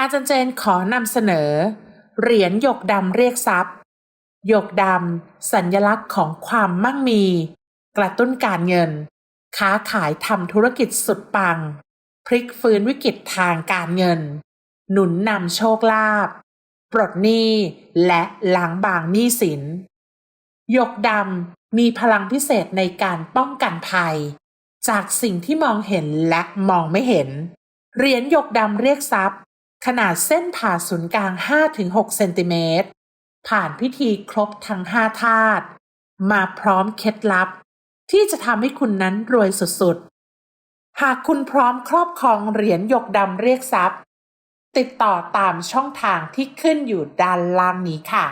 อาจารย์เจนขอนำเสนอ เหรียญหยกดำเรียกทรัพย์ หยกดำสัญลักษณ์ของความมั่งมี กระตุ้นการเงิน ค้าขายทำธุรกิจสุดปัง พลิกฟื้นวิกฤตทางการเงิน หนุนนำโชคลาภปลดหนี้และล้างบางหนี้สิน หยกดำมีพลังพิเศษในการป้องกันภัย จากสิ่งที่มองเห็นและมองไม่เห็น เหรียญหยกดำเรียกทรัพย์ ขนาดเส้นผ่าศูนย์กลาง 5-6 เซนติเมตร ผ่านพิธีครบทั้ง 5 ธาตุมาพร้อมเคล็ดลับ ที่จะทำให้คุณนั้นรวยสุดๆ หากคุณพร้อมครอบครองเหรียญหยกดำเรียกทรัพย์ ติดต่อตามช่องทางที่ขึ้นอยู่ด้านล่างนี้ค่ะ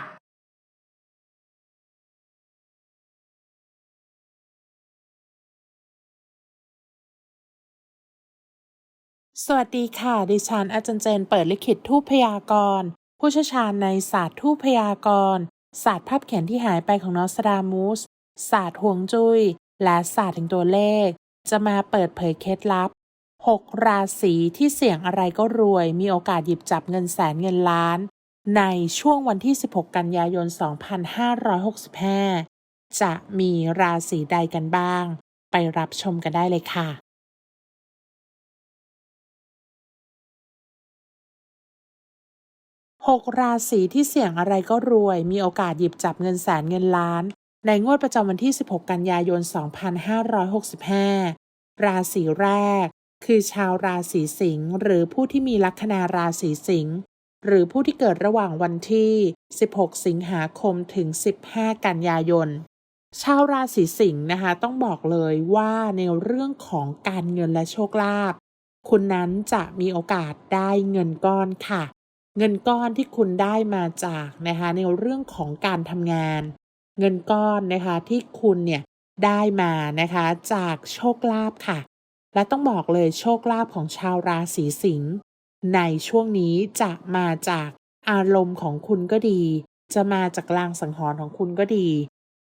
สวัสดีค่ะ ดิฉันอาจารย์เจนเปิดลิขิตทูปพยากรณ์ผู้เชี่ยวชาญในศาสตร์ทูปพยากรณ์ศาสตร์ภาพเขียนที่หายไปของนอสตรามูสศาสตร์ห่วงจุย้ย และศาสตร์แห่งตัวเลข จะมาเปิดเผยเคล็ดลับ 6 ราศีที่เสี่ยงอะไรก็รวย มีโอกาสหยิบจับเงินแสนเงินล้าน ในช่วงวันที่ 16 กันยายน 2565 จะมีราศีใดกันบ้าง ไปรับชมกันได้เลยค่ะ 6 ราศีที่เสี่ยงอะไรก็รวย มีโอกาสหยิบจับเงินแสนเงินล้าน ในงวดประจำวันที่ 16 กันยายน 2565 ราศีแรก คือชาวราศีสิงห์หรือผู้ที่มีลัคนาราศีสิงห์หรือผู้ที่เกิดระหว่างวันที่ 16 สิงหาคมถึง 15 กันยายน ชาวราศีสิงห์นะคะ ต้องบอกเลยว่าในเรื่องของการเงินและโชคลาภคุณนั้นจะมีโอกาสได้เงินก้อนค่ะ เงินก้อนที่คุณได้มาจากนะคะในเรื่องของการทำงาน เงินก้อนนะคะที่คุณเนี่ยได้มานะคะจากโชคลาภค่ะ และต้องบอกเลยโชคลาภของชาวราศีสิงห์ในช่วงนี้จะมาจากอารมณ์ของคุณก็ดี จะมาจากลางสังหรณ์ของคุณก็ดี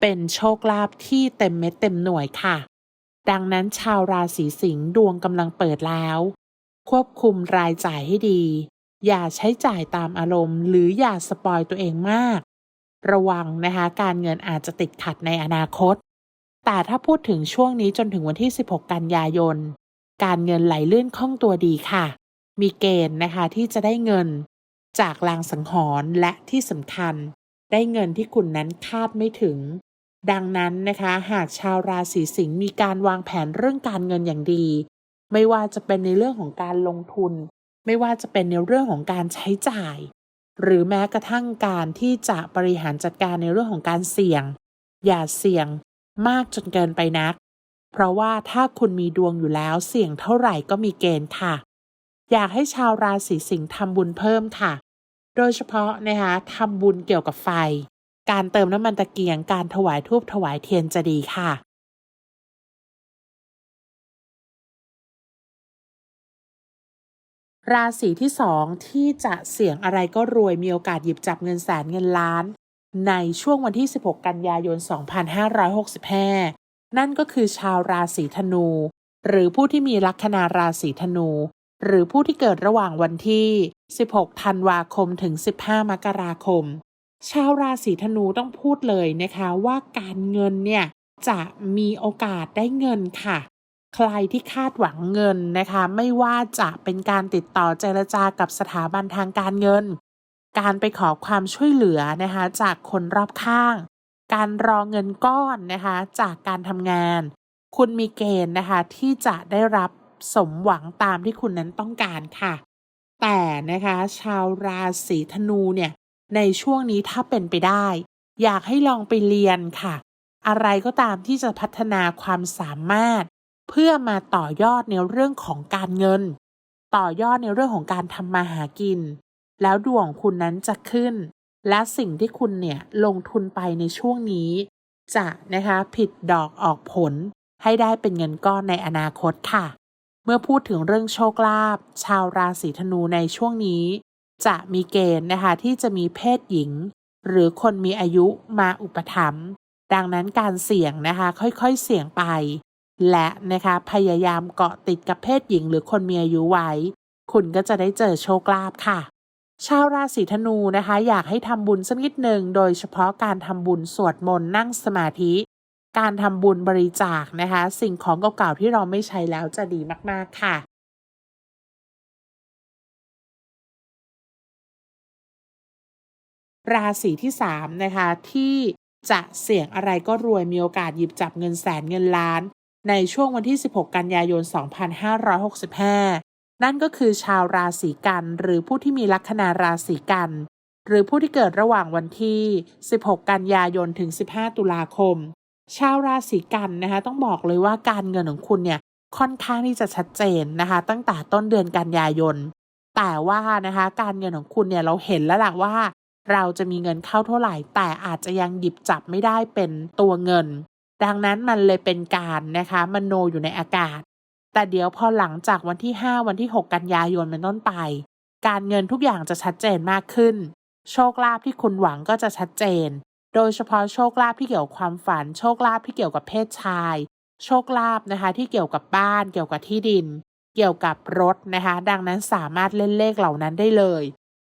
เป็นโชคลาภที่เต็มเม็ดเต็มหน่วยค่ะ ดังนั้นชาวราศีสิงห์ดวงกำลังเปิดแล้ว ควบคุมรายจ่ายให้ดี อย่าใช้จ่ายตามอารมณ์ หรืออย่าสปอยตัวเองมาก ระวังนะคะ การเงินอาจจะติดขัดในอนาคต แต่ถ้าพูดถึงช่วงนี้จนถึงวันที่ 16 กันยายน การเงินไหลลื่นคล่องตัวดีค่ะ มีเกณฑ์นะคะที่จะได้เงิน จากลางสังหรณ์และที่สำคัญ ได้เงินที่คุณนั้นคาดไม่ถึง ดังนั้นนะคะ หากชาวราศีสิงห์มีการวางแผนเรื่องการเงินอย่างดี ไม่ว่าจะเป็นในเรื่องของการลงทุน ไม่ว่าจะเป็นในเรื่องของการใช้จ่าย หรือแม้กระทั่งการที่จะบริหารจัดการในเรื่องของการเสี่ยง อย่าเสี่ยงมากจนเกินไปนัก เพราะว่าถ้าคุณมีดวงอยู่แล้วเสี่ยงเท่าไหร่ก็มีเกณฑ์ค่ะ อยากให้ชาวราศีสิงห์ทำบุญเพิ่มค่ะ โดยเฉพาะนะคะทำบุญเกี่ยวกับไฟ การเติมน้ำมันตะเกียงการถวายทูบถวายเทียนจะดีค่ะ ราศีที่สองที่จะเสี่ยงอะไรก็รวยมีโอกาสหยิบจับเงินแสนเงินล้าน ในช่วงวันที่ 16 กันยายน 2565 นั่นก็คือชาวราศีธนู หรือผู้ที่มีลัคนาราศีธนู หรือผู้ที่เกิดระหว่างวันที่ 16 ธันวาคมถึง 15 มกราคม ชาวราศีธนูต้องพูดเลยนะคะว่าการเงินเนี่ยจะมีโอกาสได้เงินค่ะ ใครที่คาดหวังเงินนะคะ ไม่ว่าจะเป็นการติดต่อเจรจากับสถาบันทางการเงิน การไปขอความช่วยเหลือนะคะจากคนรอบข้าง การรอเงินก้อนนะคะจากการทำงาน คุณมีเกณฑ์นะคะที่จะได้รับสมหวังตามที่คุณนั้นต้องการค่ะ แต่นะคะชาวราศีธนูเนี่ยในช่วงนี้ถ้าเป็นไปได้ อยากให้ลองไปเรียนค่ะ อะไรก็ตามที่จะพัฒนาความสามารถ เพื่อมาต่อยอดในเรื่องของการเงิน ต่อยอดในเรื่องของการทำมาหากิน แล้วดวงคุณนั้นจะขึ้น และสิ่งที่คุณเนี่ยลงทุนไปในช่วงนี้ จะนะคะผิดดอกออกผลให้ได้เป็นเงินก้อนในอนาคตค่ะ เมื่อพูดถึงเรื่องโชคลาภชาวราศีธนูในช่วงนี้ จะมีเกณฑ์นะคะที่จะมีเพศหญิง หรือคนมีอายุมาอุปถัมภ์ดังนั้นการเสี่ยงนะคะค่อยๆเสี่ยงไป และนะคะพยายามเกาะติดกับเพศหญิงหรือคนมีอายุไว้ คุณก็จะได้เจอโชคลาภค่ะ ชาวราศีธนูนะคะ อยากให้ทำบุญสักนิดหนึ่งโดยเฉพาะการทำบุญสวดมนต์นั่งสมาธิ การทำบุญบริจาคนะคะ สิ่งของเก่าๆที่เราไม่ใช้แล้วจะดีมากๆค่ะราศีที่3นะคะที่จะเสี่ยงอะไรก็รวยมีโอกาสหยิบจับเงินแสนเงินล้าน ในช่วงวันที่ 16 กันยายน 2565 นั่นก็คือชาวราศีกัน หรือผู้ที่มีลัคนาราศีกัน หรือผู้ที่เกิดระหว่างวันที่ 16 กันยายนถึง 15 ตุลาคม ชาวราศีกันนะคะต้องบอกเลยว่าการเงินของคุณเนี่ยค่อนข้างที่จะชัดเจนนะคะตั้งแต่ต้นเดือนกันยายน แต่ว่านะคะการเงินของคุณเนี่ยเราเห็นแล้วล่ะว่า เราจะมีเงินเข้าเท่าไหร่ แต่อาจจะยังหยิบจับไม่ได้เป็นตัวเงิน ดังนั้นมันเลยเป็นการนะคะมโนอยู่ในอากาศ แต่เดี๋ยวพอหลังจากวันที่ 5 วันที่ 6 กันยายนเป็นต้นไป การเงินทุกอย่างจะชัดเจนมากขึ้น โชคลาภที่คุณหวังก็จะชัดเจน โดยเฉพาะโชคลาภที่เกี่ยวกับความฝัน โชคลาภที่เกี่ยวกับเพศชาย โชคลาภนะคะที่เกี่ยวกับบ้าน เกี่ยวกับที่ดิน เกี่ยวกับรถนะคะ ดังนั้นสามารถเล่นเลขเหล่านั้นได้เลย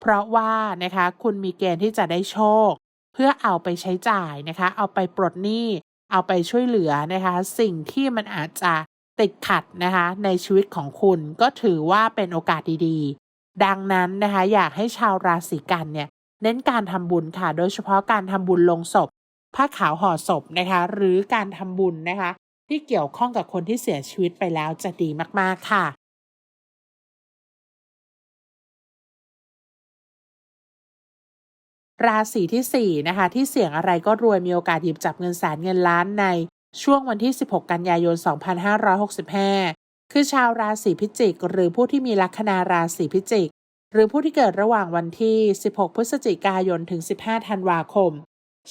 เพราะว่านะคะคุณมีเกณฑ์ที่จะได้โชค เพื่อเอาไปใช้จ่ายนะคะ เอาไปปลดหนี้ เอาไปช่วยเหลือนะคะ สิ่งที่มันอาจจะติดขัดนะคะ ในชีวิตของคุณก็ถือว่าเป็นโอกาสดีๆ ดังนั้นนะคะ อยากให้ชาวราศีกันเนี่ยเน้นการทำบุญค่ะ โดยเฉพาะการทำบุญลงศพผ้าขาวห่อศพนะคะ หรือการทำบุญนะคะ ที่เกี่ยวข้องกับคนที่เสียชีวิตไปแล้วจะดีมากๆค่ะ ราศีที่ 4 นะคะ ที่เสี่ยงอะไรก็รวยมีโอกาสหยิบจับเงินแสนเงินล้านในช่วงวันที่ 16 กันยายน 2565 คือชาวราศีพิจิก หรือผู้ที่มีลัคนาราศีพิจิก หรือผู้ที่เกิดระหว่างวันที่ 16 พฤศจิกายนถึง 15 ธันวาคม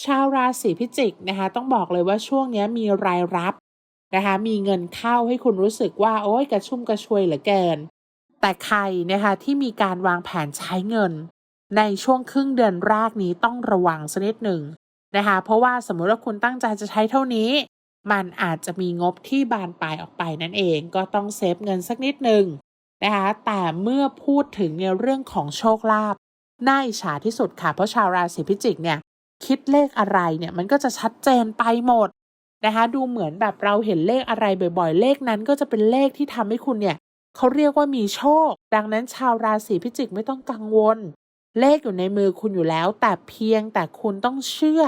ชาวราศีพิจิกนะคะ ต้องบอกเลยว่าช่วงนี้มีรายรับนะคะ มีเงินเข้าให้คุณรู้สึกว่าโอ้ยกระชุ่มกระชวยเหลือเกิน แต่ใครนะคะที่มีการวางแผนใช้เงิน ในช่วงครึ่งเดือนแรกนี้ต้องระวังสักนิดหนึ่งนะคะเพราะว่าสมมุติว่าคุณตั้งใจจะใช้เท่านี้ มันอาจจะมีงบที่บานปลายออกไปนั่นเองก็ต้องเซฟเงินสักนิดหนึ่งนะคะแต่เมื่อพูดถึงในเรื่องของโชคลาภน่าอิจฉาที่สุดค่ะ เพราะชาวราศีพิจิกเนี่ยคิดเลขอะไรเนี่ยมันก็จะชัดเจนไปหมดนะคะดูเหมือนแบบเราเห็นเลขอะไรบ่อยๆ เลขนั้นก็จะเป็นเลขที่ทำให้คุณเนี่ยเขาเรียกว่ามีโชค ดังนั้นชาวราศีพิจิกไม่ต้องกังวล เลขอยู่ในมือคุณอยู่แล้ว แต่เพียงแต่คุณต้องเชื่อ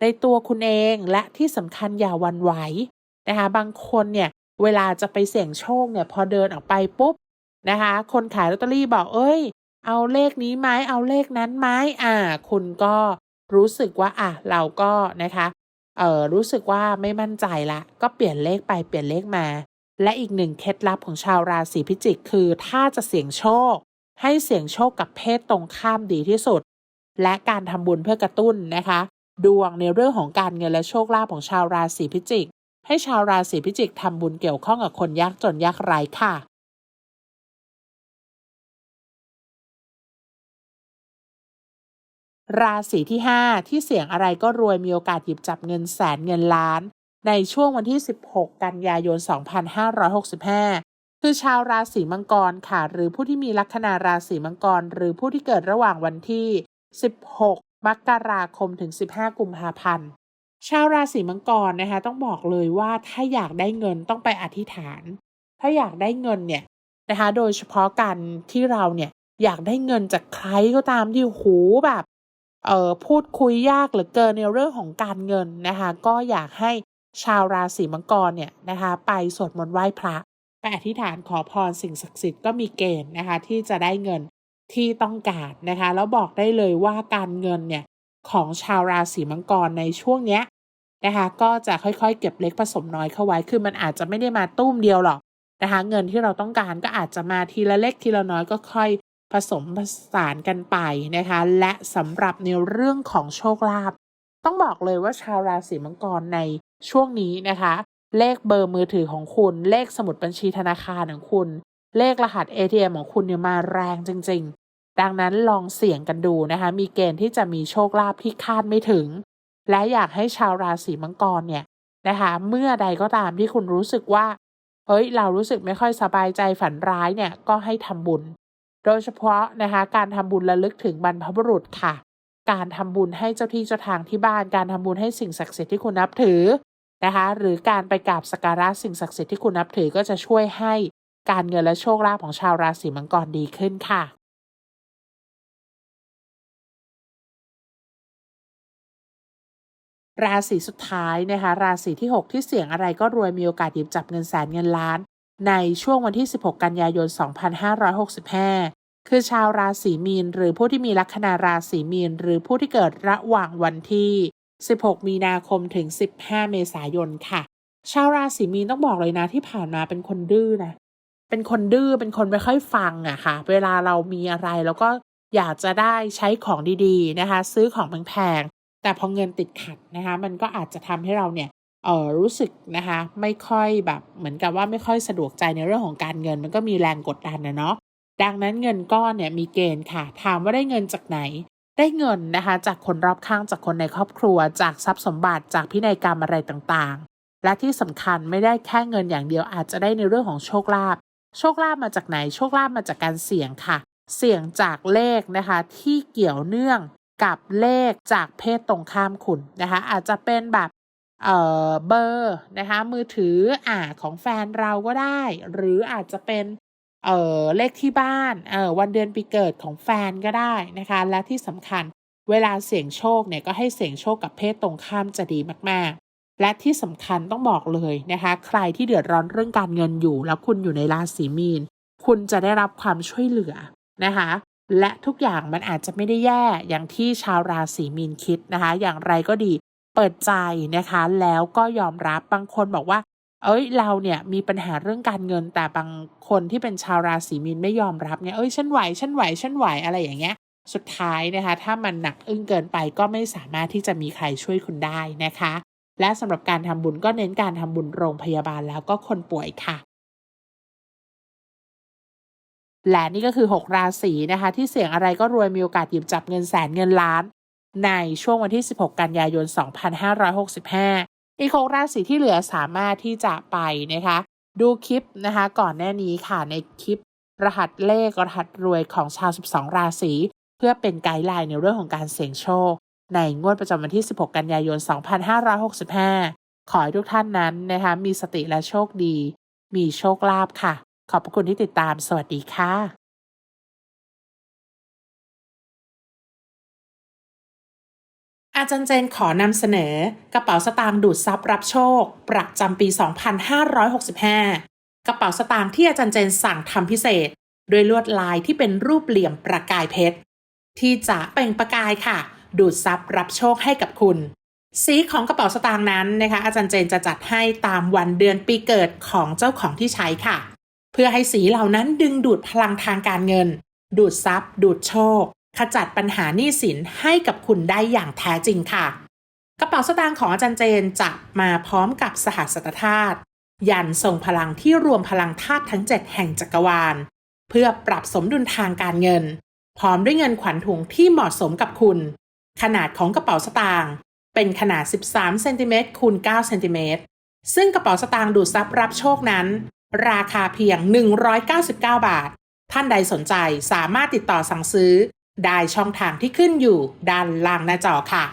ในตัวคุณเองและที่สำคัญอย่าวันไหวนะคะบางคนเนี่ยเวลาจะไปเสี่ยงโชคเนี่ยพอเดินออกไปปุ๊บนะคะคนขายลอตเตอรี่บอกเอ้ย เอาเลขนี้ไหมเอาเลขนั้นไหมอ่า คุณก็รู้สึกว่าอะเราก็นะคะเออรู้สึกว่าไม่มั่นใจละ ก็เปลี่ยนเลขไปเปลี่ยนเลขมา และอีกหนึ่งเคล็ดลับของชาวราศีพิจิกคือ ถ้าจะเสี่ยงโชค ให้เสี่ยงโชคกับเพศตรงข้ามดีที่สุด และการทำบุญเพื่อกระตุ้นนะคะ ดวงในเรื่องของการเงินและโชคลาภของชาวราศีพิจิก ให้ชาวราศีพิจิกทำบุญเกี่ยวข้องกับคนยากจนยากไร้ค่ะราศีที่ 5 ที่เสี่ยงอะไรก็รวยมีโอกาสหยิบจับเงินแสนเงินล้าน ในช่วงวันที่ 16 กันยายน 2565 คือชาวราศีมังกรค่ะ หรือผู้ที่มีลัคนาราศีมังกร หรือผู้ที่เกิดระหว่างวันที่ 16 มกราคมถึง 15 กุมภาพันธ์ ชาวราศีมังกรนะคะ ต้องบอกเลยว่าถ้าอยากได้เงินต้องไปอธิษฐาน ถ้าอยากได้เงินเนี่ยนะคะ โดยเฉพาะการที่เราเนี่ยอยากได้เงินจากใครก็ตามที่หูแบบเอ่อพูดคุยยากเหลือเกินในเรื่องของการเงินนะคะ ก็อยากให้ชาวราศีมังกรเนี่ยนะคะ ไปสวดมนต์ไหว้พระ ไปอธิษฐานขอพรสิ่งศักดิ์สิทธิ์ก็มีเกณฑ์นะคะที่จะได้เงินที่ต้องการนะคะ แล้วบอกได้เลยว่าการเงินเนี่ยของชาวราศีมังกรในช่วงเนี้ยนะคะก็จะค่อยๆ เก็บเล็กผสมน้อยเข้าไว้ คือมันอาจจะไม่ได้มาตุ้มเดียวหรอกนะคะ เงินที่เราต้องการก็อาจจะมาทีละเล็กทีละน้อยก็ค่อยผสมผสานกันไปนะคะ และสำหรับในเรื่องของโชคลาภต้องบอกเลยว่าชาวราศีมังกรในช่วงนี้นะคะ เลขเบอร์มือถือของคุณ เลขสมุดบัญชีธนาคารของคุณ เลขรหัส ATM ของคุณเนี่ยมาแรงจริง ๆ ดังนั้นลองเสี่ยงกันดูนะคะ มีเกณฑ์ที่จะมีโชคลาภที่คาดไม่ถึง และอยากให้ชาวราศีมังกรเนี่ยนะคะ เมื่อใดก็ตามที่คุณรู้สึกว่า เฮ้ย เรารู้สึกไม่ค่อยสบายใจฝันร้ายเนี่ย ก็ให้ทำบุญ โดยเฉพาะนะคะ การทำบุญระลึกถึงบรรพบุรุษค่ะ การทำบุญให้เจ้าที่เจ้าทางที่บ้าน การทำบุญให้สิ่งศักดิ์สิทธิ์ที่คุณนับถือ นะคะหรือการไปกราบสักการะสิ่งศักดิ์สิทธิ์ที่คุณนับถือก็จะช่วยให้การเงินและโชคลาภของชาวราศีมังกรดีขึ้นค่ะราศีสุดท้ายนะคะราศีที่ 6 ที่เสี่ยงอะไรก็รวยมีโอกาสหยิบจับเงินแสนเงินล้าน ในช่วงวันที่ 16 กันยายน 2565 คือชาวราศีมีน หรือผู้ที่มีลัคนาราศีมีน หรือผู้ที่เกิดระหว่างวันที่ 16 มีนาคมถึง 15 เมษายนค่ะ ชาวราศีมีนต้องบอกเลยนะที่ผ่านมาเป็นคนดื้อนะ เป็นคนดื้อ เป็นคนไม่ค่อยฟังอะค่ะ เวลาเรามีอะไรแล้วก็อยากจะได้ใช้ของดีๆนะคะ ซื้อของแพงๆแต่พอเงินติดขัดนะคะ มันก็อาจจะทำให้เราเนี่ยเออรู้สึกนะคะ ไม่ค่อยแบบเหมือนกับว่าไม่ค่อยสะดวกใจในเรื่องของการเงิน มันก็มีแรงกดดันนะเนาะดังนั้นเงินก้อนเนี่ยมีเกณฑ์ค่ะ ถามว่าได้เงินจากไหน ได้เงินนะคะจากคนรอบข้างจากคนในครอบครัว จากทรัพย์สมบัติจากพินัยกรรมอะไรต่างๆ และที่สำคัญไม่ได้แค่เงินอย่างเดียวอาจจะได้ในเรื่องของโชคลาภโชคลาภมาจากไหนโชคลาภมาจากการเสี่ยงค่ะ เสี่ยงจากเลขนะคะที่เกี่ยวเนื่องกับเลขจากเพศตรงข้ามคุณนะคะอาจจะเป็นแบบเอ่อเบอร์นะคะมือถืออ่าของแฟนเราก็ได้ หรืออาจจะเป็น เอ่อเลขที่บ้านเอ่อวันเดือนปีเกิดของแฟนก็ได้นะคะ และที่สำคัญเวลาเสี่ยงโชคเนี่ยก็ให้เสี่ยงโชคกับเพศตรงข้ามจะดีมากๆ และที่สำคัญต้องบอกเลยนะคะ ใครที่เดือดร้อนเรื่องการเงินอยู่ แล้วคุณอยู่ในราศีมีน คุณจะได้รับความช่วยเหลือนะคะ และทุกอย่างมันอาจจะไม่ได้แย่อย่างที่ชาวราศีมีนคิดนะคะ อย่างไรก็ดีเปิดใจนะคะ แล้วก็ยอมรับบางคนบอกว่า เอ้ยเราเนี่ยมีปัญหาเรื่องการเงินแต่บางคนที่เป็นชาวราศีมีนไม่ยอมรับเนี่ยเอ้ยฉันไหวฉันไหวฉันไหวอะไรอย่างเงี้ย สุดท้ายนะคะ ถ้ามันหนักอึ้งเกินไปก็ไม่สามารถที่จะมีใครช่วยคุณได้นะคะ และสำหรับการทำบุญก็เน้นการทำบุญโรงพยาบาลแล้วก็คนป่วยค่ะ และนี่ก็คือ 6 ราศีนะคะ ที่เสี่ยงอะไรก็รวยมีโอกาสหยิบจับเงินแสนเงินล้าน ในช่วงวันที่ 16 กันยายน 2565 อีก6ราศีที่เหลือสามารถที่จะไปนะคะ ดูคลิปนะคะก่อนหน้านี้ค่ะในคลิป รหัสเลขรหัสรวยของชาว 12 ราศีเพื่อเป็นไกด์ไลน์ในเรื่องของการเสี่ยงโชค ในงวดประจำวันที่ 16 กันยายน 2565 ขอให้ทุกท่านนั้นนะคะมีสติและโชคดี มีโชคลาภค่ะ ขอบพระคุณที่ติดตามสวัสดีค่ะ อาจารย์เจนขอนำเสนอกระเป๋าสตางค์ดูดซับรับโชค ประจำปี 2565 กระเป๋าสตางค์ที่อาจารย์เจนสั่งทำพิเศษ ด้วยลวดลายที่เป็นรูปเหลี่ยมประกายเพชร ที่จะเปล่งประกายค่ะ ดูดซับรับโชคให้กับคุณ สีของกระเป๋าสตางค์นั้นนะคะ อาจารย์เจนจะจัดให้ตามวันเดือนปีเกิดของเจ้าของที่ใช้ค่ะ เพื่อให้สีเหล่านั้นดึงดูดพลังทางการเงิน ดูดซับดูดโชค ขจัดปัญหาหนี้สินให้กับคุณได้อย่างแท้จริงค่ะ กระเป๋าสตางค์ของอาจารย์เจนจะมาพร้อมกับสหัสตธาตุยันทรงพลังที่รวมพลังธาตุทั้ง 7 แห่งจักรวาล เพื่อปรับสมดุลทางการเงิน พร้อมด้วยเงินขวัญถุงที่เหมาะสมกับคุณ ขนาดของกระเป๋าสตางค์เป็นขนาด 13เซนติเมตรคูณ9เซนติเมตรซึ่งกระเป๋าสตางค์ดูดซับรับโชคนั้น ราคาเพียง 199 บาท ท่านใดสนใจสามารถติดต่อสั่งซื้อ ได้ช่องทางที่ขึ้นอยู่ด้านล่างหน้าจอค่ะ